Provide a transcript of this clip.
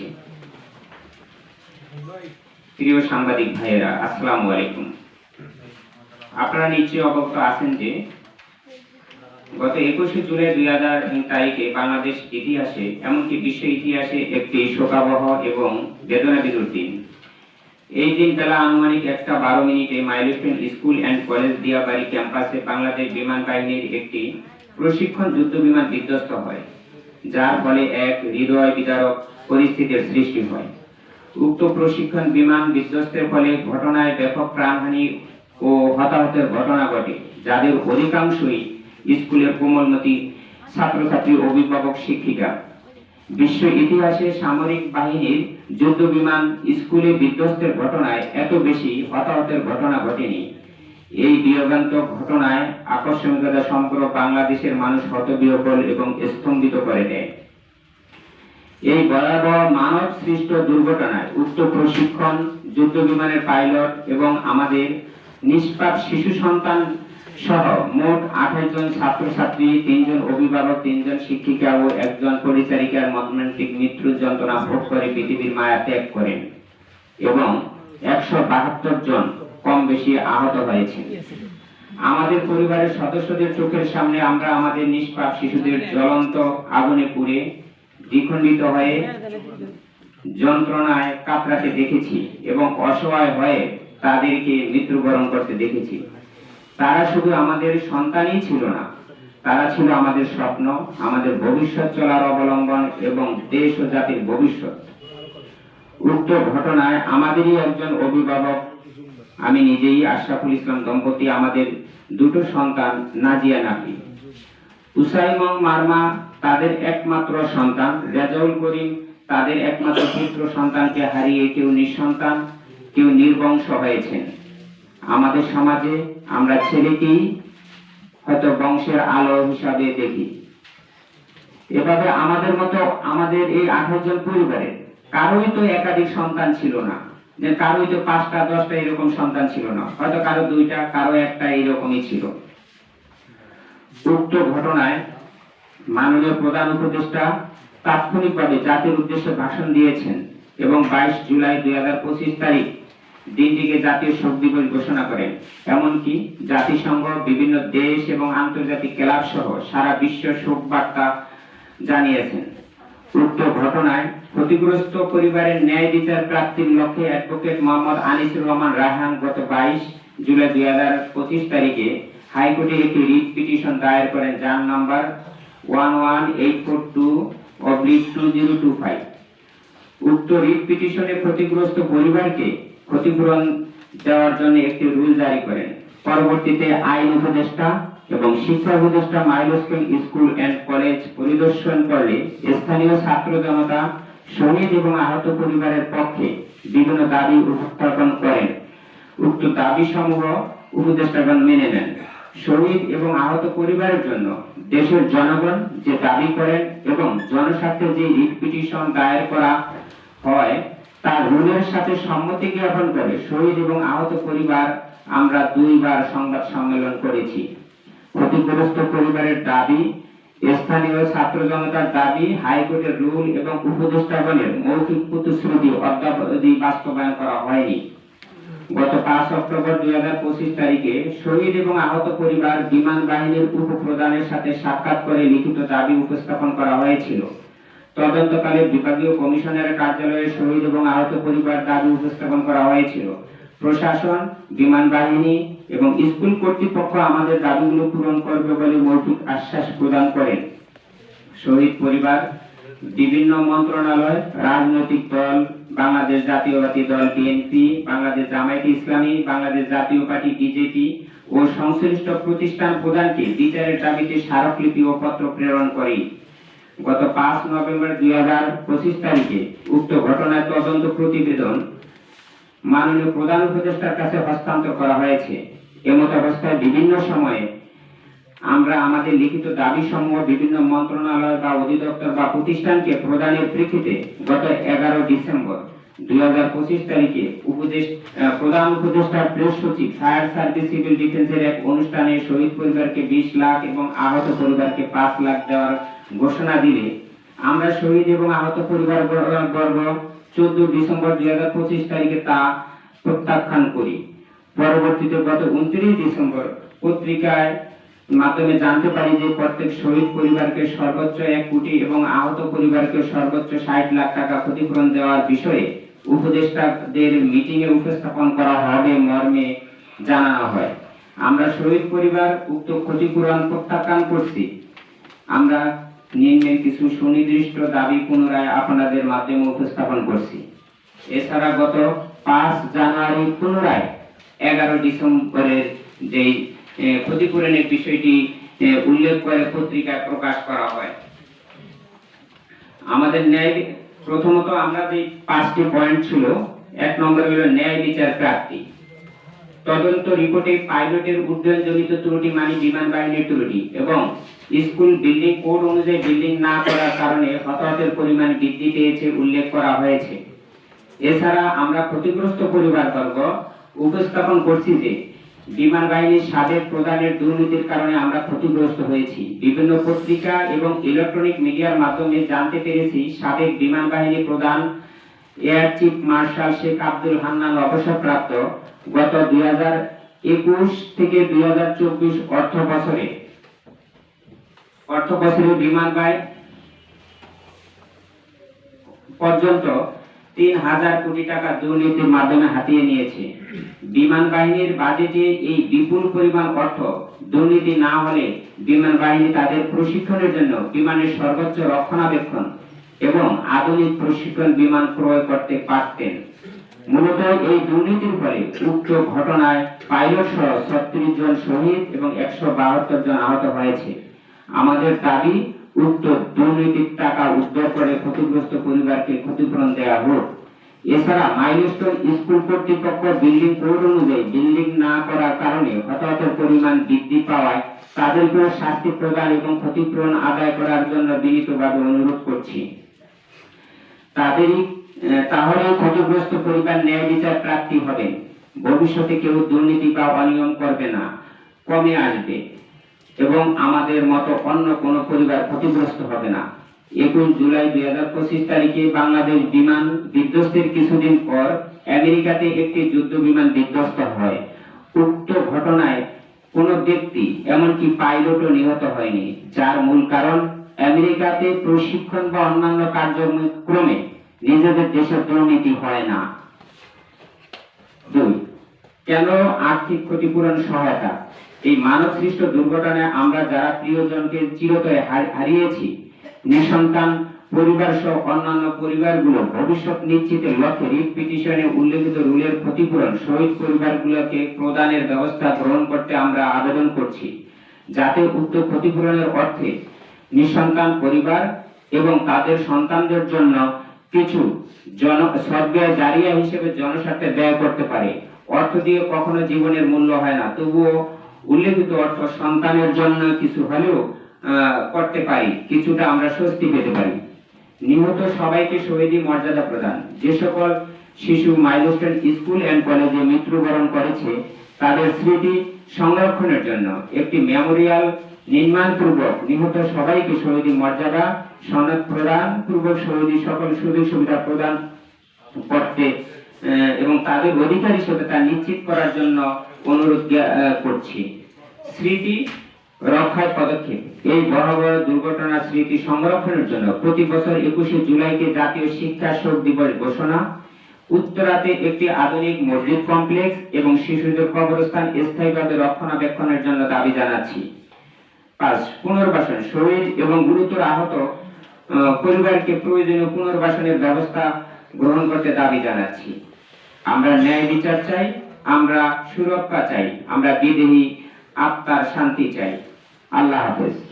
জানাচ্ছি প্রিয় সাংবাদিক ভাইয়েরা, আসসালামু আলাইকুম। আপনারা অবগত আছেন যে, গত একুশে জুলাই দুই হাজার তারিখে বাংলাদেশ ইতিহাসে, এমনকি বিশ্ব ইতিহাসে একটি শোকাবহ এবং বেদনা বিদুর দিন। এই দিন বেলা আনুমানিক একটা বারো মিনিটে Milestone school and college Diabari ক্যাম্পাসে বাংলাদেশ বিমান বাহিনীর একটি প্রশিক্ষণ যুদ্ধ বিমান বিধ্বস্ত হয়। যার ফলে এক হৃদয় বিদারক পরিস্থিতির সৃষ্টি হয়। উক্ত প্রশিক্ষণ বিমান বিধ্বস্তের ফলে ঘটনায় ব্যাপক প্রাণহানি ও হতাহতের ঘটনা ঘটে, যাদের অধিকাংশই স্কুলের কোমলমতি ছাত্রছাত্রী অভিভাবক শিক্ষিকা। বিশ্ব ইতিহাসে সামরিক বাহিনীর যুদ্ধ বিমান স্কুলে বিধ্বস্তের ঘটনায় এত বেশি হতাহতের ঘটনা ঘটেনি। এই বিয়োগান্তক ঘটনায় আকস্মিকতা সমগ্র বাংলাদেশের মানুষ হতবিহ্বল এবং স্তম্ভিত করে দেয় এই ভয়াবহ মানব সৃষ্ট দুর্ঘটনায় উক্ত প্রশিক্ষণ যুদ্ধ বিমানের পাইলট এবং আমাদের নিষ্পাপ শিশু সন্তান সহ মোট আঠাশ জন ছাত্রছাত্রী, তিনজন অভিভাবক, তিনজন শিক্ষিকা ও একজন পরিচারিকার মর্মান্তিক মৃত্যুর যন্ত্রণা ভোগ করে পৃথিবীর মায়া ত্যাগ করেন এবং একশো বাহাত্তর জন কম বেশি আহত হয়েছে। আমাদের পরিবারের সদস্যদের চোখের সামনে আমরা আমাদের নিষ্পাপ শিশুদের জ্বলন্ত আগুনে পুড়ে দ্বিখণ্ডিত হয়ে যন্ত্রণায় কাতরাতে দেখেছি এবং অসহায় হয়ে তাদেরকে মৃত্যুবরণ করতে দেখেছি। তারা শুধু আমাদের সন্তানই ছিল না, তারা ছিল আমাদের স্বপ্ন, আমাদের ভবিষ্যৎ চলার অবলম্বন এবং দেশ ও জাতির ভবিষ্যৎ। উক্ত ঘটনায় আমাদেরই একজন অভিভাবক আমি নিজেই আশরাফুল ইসলাম দম্পতি, আমাদের দুটো সন্তান, নাজিয়া নাফি উসাইমং মারমা তাদের একমাত্র সন্তান, রেজাউল করিম তাদের একমাত্র পুত্র সন্তানকে হারিয়ে কেউ নিঃসন্তান, কেউ নির্বংশ হয়েছেন। আমাদের সমাজে আমরা ছেলেকেই হয়তো বংশের আলো হিসাবে দেখি। এভাবে আমাদের মতো আমাদের এই আঠারো জন পরিবারে কারোই তো একাধিক সন্তান ছিল না। কারোই তো পাঁচটা, দশটা এরকম সন্তান ছিল না। হয়তো কারও দুইটা, কারও একটা এরকমই ছিল। উক্ত ঘটনায় মাননীয় প্রধান উপদেষ্টা তাৎক্ষণিকভাবে জাতির উদ্দেশ্যে ভাষণ দিয়েছেন এবং বাইশ জুলাই দুই হাজার পঁচিশ তারিখ দিনটিকে জাতীয় শোক দিবস ঘোষণা করেন। এমনকি জাতিসংঘ, বিভিন্ন দেশ এবং আন্তর্জাতিক ক্লাব সহ সারা বিশ্ব শোক বার্তা জানিয়েছেন। উক্ত ঘটনায় ক্ষতিগ্রস্ত পরিবারের ন্যায় বিচার প্রাপ্তির লক্ষ্যে অ্যাডভোকেট মোহাম্মদ আনিসুর রহমান রায়হান গত বাইশ জুলাই দুই হাজার পঁচিশ তারিখে হাইকোর্টে একটি রিট পিটিশন দায়ের করেন, যার number one one eight four two oblique two zero two five. উক্ত রিট পিটিশনে ক্ষতিগ্রস্ত পরিবারকে ক্ষতিপূরণ দেওয়ার জন্য একটি রুল জারি করেন। পরবর্তীতে আইন উপদেষ্টা এবং শিক্ষা উপদেষ্টা মাইলস্টোন স্কুল অ্যান্ড কলেজ পরিদর্শন করলে স্থানীয় ছাত্র জনতা শহীদ এবং আহত পরিবারের পক্ষে বিভিন্ন দাবি উপস্থাপন করেন। উক্ত দাবি সমূহ উপদেষ্টাগণ মেনে নেন। শহীদ এবং আহত পরিবারের জন্য দেশের জনগণ যে দাবি করেন এবং জনস্বার্থে যে রিট পিটিশন দায়ের করা হয়, তার রুলের সাথে সম্মতি জ্ঞাপন করে শহীদ এবং আহত পরিবার আমরা দুইবার সংবাদ সম্মেলন করেছি। ক্ষতিগ্রস্ত পরিবারের দাবি, স্থানীয় ছাত্র জনতার দাবি, হাইকোর্টের রুল এবং উপদেষ্টাগণের মৌখিক প্রতিশ্রুতি অদ্যাবধি বাস্তবায়ন করা হয়নি। গত পাঁচ অক্টোবর দুই হাজার পঁচিশ তারিখে শহীদ এবং আহত পরিবার বিমান বাহিনীর উপপ্রধানের সাথে সাক্ষাৎ করে লিখিত দাবি উপস্থাপন করা হয়েছিল। তদন্তকালে বিভাগীয় কমিশনারের কার্যালয়ে শহীদ এবং আহত পরিবার দাবি উপস্থাপন করা হয়েছিল। প্রশাসন, বিমান বাহিনী এবং স্কুল কর্তৃপক্ষ আমাদের দাবিগুলো পূরণ করবে বলে মৌখিক আশ্বাস প্রদান করেন শহীদ পরিবার, বিভিন্ন মন্ত্রণালয়, রাজনৈতিক দল, বাংলাদেশ জাতীয়বাদী দল, বিএনপি, বাংলাদেশ জামায়াতে ইসলামী, বাংলাদেশ জাতীয় পার্টি, বিজেপি ও সংশ্লিষ্ট প্রতিষ্ঠান প্রধানকে বিচারের দাবিতে স্মারকলিপি ও পত্র প্রেরণ করে। গত পাঁচ নভেম্বর দুই হাজার পঁচিশ তারিখে উক্ত ঘটনার তদন্ত প্রতিবেদন মাননীয় প্রধান উপদেষ্টার কাছে হস্তান্তর করা হয়েছে। এমত অবস্থায় বিভিন্ন সময়ে আমরা আমাদের লিখিত দাবি সমূহ বিভিন্ন মন্ত্রণালয় বা অধিদপ্তর বা প্রতিষ্ঠানকে প্রদানের প্রেক্ষিতে গত এগারো ডিসেম্বর দুই হাজার পঁচিশ তারিখে উপদেশ প্রধান উপদেষ্টার প্রেস সচিব, ফায়ার সার্ভিস, সিভিল ডিফেন্সের এক অনুষ্ঠানে শহীদ পরিবারকে বিশ লাখ এবং আহত পরিবারকে পাঁচ লাখ দেওয়ার ঘোষণা দিলে আমরা শহীদ এবং আহত পরিবার বর্গ চোদ্দ ডিসেম্বর দুই হাজার পঁচিশ তারিখে তা প্রত্যাখ্যান করি। পরবর্তীতে গত উনত্রিশ ডিসেম্বর পত্রিকায় মাধ্যমে জানতে পারি যে প্রত্যেক শহীদ পরিবারকে সর্বোচ্চ এক কোটি এবং আহত পরিবারকে সর্বোচ্চ ষাট লাখ টাকা ক্ষতিপূরণ দেওয়ার বিষয়ে উপদেষ্টাদের মিটিং এ উপস্থাপন করা হবে মর্মে জানানো হয়। আমরা শহীদ পরিবার উক্ত ক্ষতিপূরণ প্রত্যাখ্যান করছি। আমরা নিম্নের কিছু সুনির্দিষ্ট দাবি পুনরায় আপনাদের মাধ্যমে উপস্থাপন করছি। এছাড়া গত পাঁচ জানুয়ারি পুনরায় এগারো ডিসেম্বরের যে ক্ষতিপূরণের বিষয়টি উল্লেখ করে পত্রিকায় প্রকাশ করা হয়। আমাদের ন্যায়, প্রথমত আমরা যে পাঁচটি পয়েন্ট ছিল, এক নম্বর হলো ন্যায় বিচার প্রাপ্তি। তদন্ত রিপোর্টে পাইলটের উড্ডয়নজনিত ত্রুটি মানে বিমান বাহিনীর ত্রুটি এবং স্কুল বিল্ডিং, কোড অনুযায়ী বিল্ডিং না করার কারণে হতাহতের পরিমাণ বৃদ্ধি পেয়েছে উল্লেখ করা হয়েছে। এছাড়া আমরা ক্ষতিগ্রস্ত পরিবারবর্গ উপস্থাপন করছি যে, বিমান বাহিনীর সাবেক প্রধানের দুর্নীতির কারণে আমরা ক্ষতিগ্রস্ত হয়েছি। বিভিন্ন পত্রিকা এবং ইলেকট্রনিক মিডিয়ার মাধ্যমে জানতে পেরেছি, সাবেক বিমান বাহিনী প্রধান air chief marshal Sheikh Abdul Hannan অবসরপ্রাপ্ত গত দুই একুশ থেকে দুই হাজার চব্বিশ অর্থ বছরে অর্থ বিমান বাহিনী পর্যন্ত তিন হাজার কোটি টাকা দুর্নীতির মাধ্যমে হাতিয়ে নিয়েছে। বিমান বাহিনীর বাজেটে এই বিপুল পরিমাণ অর্থ দুর্নীতি না হলে বিমান বাহিনী তাদের প্রশিক্ষণের জন্য বিমানের সর্বোচ্চ রক্ষণাবেক্ষণ এবং আধুনিক প্রশিক্ষণ বিমান ক্রয় করতে পারতেন। মূলত এই দুর্নীতির ফলে উক্ত ঘটনায় পাইলট সহ ছত্রিশ জন শহীদ এবং একশো বাহাত্তর জন আহত হয়েছে। আমাদের দাবি উক্ত দুর্নীতির টাকা উদ্ধার করে ক্ষতিগ্রস্ত পরিবারকে ক্ষতিপূরণ দেওয়া হোক। এছাড়া মাইলস্টোন স্কুল কর্তৃপক্ষ বিল্ডিং কোড অনুযায়ী বিল্ডিং না করার কারণে হতাহতের পরিমাণ বৃদ্ধি পাওয়ায় তাদেরকেও শাস্তি প্রদান এবং ক্ষতিপূরণ আদায় করার জন্য বিনীতভাবে অনুরোধ করছি। তাদেরই তাহলে ক্ষতিগ্রস্ত পরিবার ন্যায় বিচার প্রাপ্তি হবে। ভবিষ্যতে কেউ দুর্নীতি বা অনিয়ম করবে না। কমে আসবে। এবং আমাদের মতো অন্য কোন পরিবার ক্ষতিগ্রস্ত হবে না। একুশ জুলাই দুই হাজার পঁচিশ তারিখে বাংলাদেশ বিমান বিধ্বস্তের কিছুদিন পর আমেরিকাতে একটি যুদ্ধ বিমান বিধ্বস্ত হয়। উক্ত ঘটনায় কোন ব্যক্তি, এমনকি পাইলটও নিহত হয়নি, যার মূল কারণ আমেরিকাতে প্রশিক্ষণ বা অন্যান্য কার্যক্রমে নিজেদের দেশের দুর্নীতি হয় না। দুই, কেন আর্থিক ক্ষতিপূরণ সহায়তা? এই মানব সৃষ্ট দুর্ঘটনায় আমরা যারা প্রিয়জনকে চিরতরে হারিয়েছি, নিঃসন্তান পরিবার সহ অন্যান্য পরিবারগুলো ভবিষ্যৎ নিশ্চিতের লক্ষ্যে রিট পিটিশনে উল্লেখিত রুলের ক্ষতিপূরণ শহীদ পরিবারগুলোকে প্রদানের ব্যবস্থা গ্রহণ করতে আমরা আবেদন করছি, যাতে উক্ত ক্ষতিপূরণের অর্থে নিঃসন্তান পরিবার এবং তাদের সন্তানদের জন্য কিছু জন, সদ্ব্যয় জারিয়া হিসেবে জনস্বার্থে ব্যয় করতে পারে। অর্থ দিয়ে কখনো জীবনের মূল্য হয় না, তবুও উল্লেখিত অর্থ সন্তানের জন্য কিছু হলেও করতে পারি, কিছুটা আমরা স্বস্তি পেতে পারি। নিহত সবাইকে শহীদি মর্যাদা প্রদান। যে সকল শিশু মাইলস্টোন স্কুল অ্যান্ড কলেজে মৃত্যুবরণ করেছে, তাদের স্মৃতি সংরক্ষণের জন্য একটি মেমোরিয়াল নির্মাণ পূর্বক নিহত সবাইকে শহীদি মর্যাদা, সনদ প্রদান, পূর্বক শহীদি সকল সুযোগ সুবিধা প্রদান করতে এবং তাদের অধিকার হিসেবে তা নিশ্চিত করার জন্য অনুরোধ করছি। স্মৃতি রক্ষার পদক্ষেপ। এই বড় বড় দুর্ঘটনা স্মৃতি সংরক্ষণের জন্য প্রতি বছর একুশে জুলাইকে জাতীয় শিক্ষা শোক দিবস ঘোষণা। উত্তরাতে একটি আধুনিক মসজিদ কমপ্লেক্স এবং শিশুদের কবরস্থান স্থায়ীভাবে রক্ষণাবেক্ষণের জন্য দাবি জানাচ্ছি। পাঁচ পুনর্বাসন। শহীদ এবং গুরুতর আহত আহ, পরিবারকে প্রয়োজনীয় পুনর্বাসনের ব্যবস্থা গ্রহণ করতে দাবি জানাচ্ছি। আমরা ন্যায় বিচার চাই আমরা সুরক্ষা চাই আমরা বিদেহী আত্মার শান্তি চাই। আল্লাহ হাফেজ।